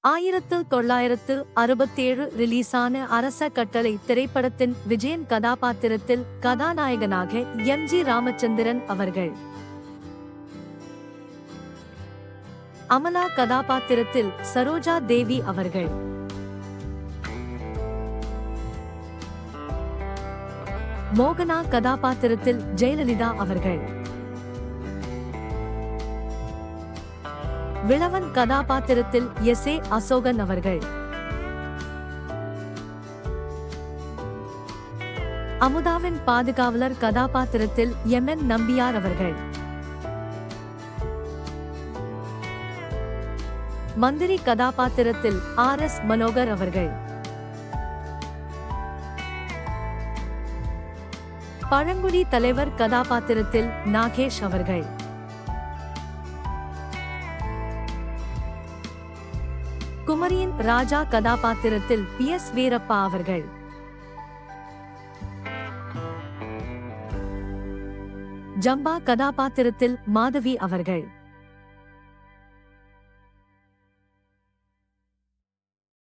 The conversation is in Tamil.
ஆயிரத்து தொள்ளாயிரத்து அறுபத்தேழு ரிலீஸான அரச கட்டளை திரைப்படத்தின் விஜயன் கதாபாத்திரத்தில் கதாநாயகனாக எம் ஜி ராமச்சந்திரன் அவர்கள். அமலா கதாபாத்திரத்தில் சரோஜா தேவி அவர்கள். மோகனா கதாபாத்திரத்தில் ஜெயலலிதா அவர்கள். விளவன் கதாபாத்திரத்தில் எஸ் ஏ அசோகன் அவர்கள். அமுதாவின் பாதுகாவலர் கதாபாத்திரத்தில் எம் என் நம்பியார் அவர்கள். மந்திரி கதாபாத்திரத்தில் ஆர் எஸ் மனோகர் அவர்கள். பழங்குடி தலைவர் கதாபாத்திரத்தில் நாகேஷ் அவர்கள். குமரியின் ராஜா கதாபாத்திரத்தில் பி. எஸ். வீரப்பா அவர்கள். ஜம்பா கதாபாத்திரத்தில் மாதவி அவர்கள்.